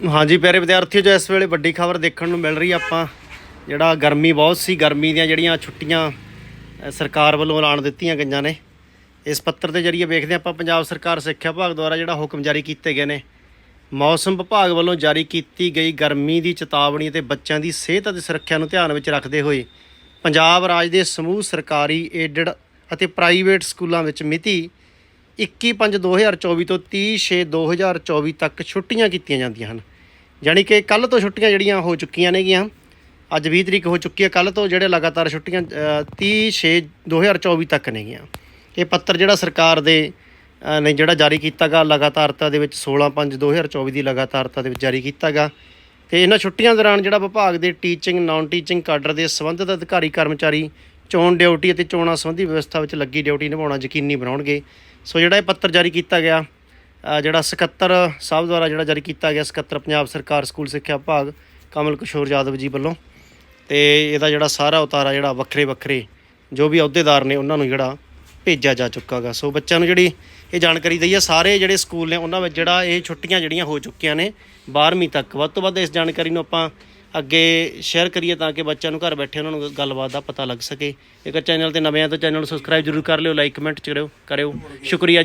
ਹਾਂਜੀ, ਪਿਆਰੇ ਵਿਦਿਆਰਥੀਓ, ਜੋ ਇਸ ਵੇਲੇ ਵੱਡੀ ਖਬਰ ਦੇਖਣ ਨੂੰ ਮਿਲ ਰਹੀ ਆਪਾਂ, ਜਿਹੜਾ ਗਰਮੀ ਬਹੁਤ ਸੀ, ਗਰਮੀ ਦੀਆਂ ਜਿਹੜੀਆਂ ਛੁੱਟੀਆਂ ਸਰਕਾਰ ਵੱਲੋਂ ਐਲਾਨ ਦਿੱਤੀਆਂ ਗਈਆਂ ਨੇ, ਇਸ ਪੱਤਰ ਦੇ ਜਰੀਏ ਵੇਖਦੇ ਹਾਂ ਆਪਾਂ ਪੰਜਾਬ ਸਰਕਾਰ, ਸਿੱਖਿਆ ਵਿਭਾਗ ਦੁਆਰਾ ਜਿਹੜਾ ਹੁਕਮ ਜਾਰੀ ਕੀਤੇ ਗਏ ਨੇ। ਮੌਸਮ ਵਿਭਾਗ ਵੱਲੋਂ ਜਾਰੀ ਕੀਤੀ ਗਈ ਗਰਮੀ ਦੀ ਚੇਤਾਵਨੀ ਅਤੇ ਬੱਚਿਆਂ ਦੀ ਸਿਹਤ ਅਤੇ ਸੁਰੱਖਿਆ ਨੂੰ ਧਿਆਨ ਵਿੱਚ ਰੱਖਦੇ ਹੋਏ, ਪੰਜਾਬ ਰਾਜ ਦੇ ਸਮੂਹ ਸਰਕਾਰੀ, ਏਡਡ ਅਤੇ ਪ੍ਰਾਈਵੇਟ ਸਕੂਲਾਂ ਵਿੱਚ ਮਿਤੀ 21/5/2024 ਤੋਂ 30/6/2024 ਤੱਕ ਛੁੱਟੀਆਂ ਕੀਤੀਆਂ ਜਾਂਦੀਆਂ ਹਨ। ਯਾਨੀ ਕਿ ਕੱਲ ਤੋਂ ਛੁੱਟੀਆਂ ਜਿਹੜੀਆਂ ਹੋ ਚੁੱਕੀਆਂ ਨੇਗੀਆਂ। ਅੱਜ 20 ਤਰੀਕ ਹੋ ਚੁੱਕੀ ਹੈ ਕੱਲ ਤੋਂ ਜਿਹੜੇ ਲਗਾਤਾਰ ਛੁੱਟੀਆਂ 30/6/2024 ਤੱਕ ਨੇਗੀਆਂ। ਇਹ ਪੱਤਰ ਜਿਹੜਾ ਸਰਕਾਰ ਦੇ ਨੇ ਜਿਹੜਾ ਜਾਰੀ ਕੀਤਾ ਕੀਤਾਗਾ, ਲਗਾਤਾਰਤਾ ਦੇ ਵਿੱਚ 16/5/2024 ਦੀ ਲਗਾਤਾਰਤਾ ਦੇ ਵਿੱਚ ਜਾਰੀ ਕੀਤਾ ਕੀਤਾਗਾ। ਤੇ ਇਹਨਾਂ ਛੁੱਟੀਆਂ ਦੌਰਾਨ ਜਿਹੜਾ ਵਿਭਾਗ ਦੇ ਟੀਚਿੰਗ ਨਾਨ ਟੀਚਿੰਗ ਕਾਡਰ ਦੇ ਸੰਬੰਧਿਤ ਅਧਿਕਾਰੀ, ਕਰਮਚਾਰੀ ਚੋਣ ਡਿਊਟੀ ਅਤੇ ਚੋਣਾਂ ਸੰਬੰਧੀ ਵਿਵਸਥਾ ਵਿੱਚ ਲੱਗੀ ਡਿਊਟੀ ਨਿਭਾਉਣਾ ਯਕੀਨੀ ਬਣਾਉਣਗੇ। ਸੋ ਜਿਹੜਾ ਇਹ ਪੱਤਰ ਜਾਰੀ ਕੀਤਾ ਗਿਆ ਜਿਹੜਾ ਸਕੱਤਰ ਸਾਹਿਬ ਦੁਆਰਾ ਜਿਹੜਾ ਜਾਰੀ ਕੀਤਾ ਗਿਆ ਸਕੱਤਰ ਪੰਜਾਬ ਸਰਕਾਰ ਸਕੂਲ ਸਿੱਖਿਆ ਵਿਭਾਗ, ਕਮਲ ਕਿਸ਼ੋਰ ਯਾਦਵ ਜੀ ਵੱਲੋਂ। ਤੇ ਇਹਦਾ ਜਿਹੜਾ ਸਾਰਾ ਉਤਾਰਾ ਜਿਹੜਾ ਵੱਖਰੇ ਵੱਖਰੇ ਜੋ ਵੀ ਅਹੁਦੇਦਾਰ ਨੇ ਉਹਨਾਂ ਨੂੰ ਜਿਹੜਾ ਭੇਜਿਆ ਜਾ ਚੁੱਕਾਗਾ ਸੋ ਬੱਚਿਆਂ ਨੂੰ ਜਿਹੜੀ ਇਹ ਜਾਣਕਾਰੀ ਦਈ ਆ ਸਾਰੇ ਜਿਹੜੇ ਸਕੂਲ ਨੇ ਉਹਨਾਂ ਵਿੱਚ ਜਿਹੜਾ ਇਹ ਛੁੱਟੀਆਂ ਜਿਹੜੀਆਂ ਹੋ ਚੁੱਕੀਆਂ ਨੇ 12ਵੀਂ ਤੱਕ। ਵੱਧ ਤੋਂ ਵੱਧ ਇਸ ਜਾਣਕਾਰੀ ਨੂੰ ਆਪਾਂ ਅੱਗੇ ਸ਼ੇਅਰ ਕਰੀਏ ਤਾਂ ਕਿ ਬੱਚਿਆਂ ਨੂੰ ਘਰ ਬੈਠੇ ਉਹਨਾਂ ਨੂੰ ਗੱਲਬਾਤ ਦਾ ਪਤਾ ਲੱਗ ਸਕੇ। ਜੇਕਰ ਚੈਨਲ ਤੇ ਨਵੇਂ ਆ ਤਾਂ ਚੈਨਲ ਨੂੰ ਸਬਸਕ੍ਰਾਈਬ ਜ਼ਰੂਰ ਕਰ ਲਿਓ ਲਾਈਕ ਕਮੈਂਟ ਕਰਿਓ ਕਰਿਓ। ਸ਼ੁਕਰੀਆ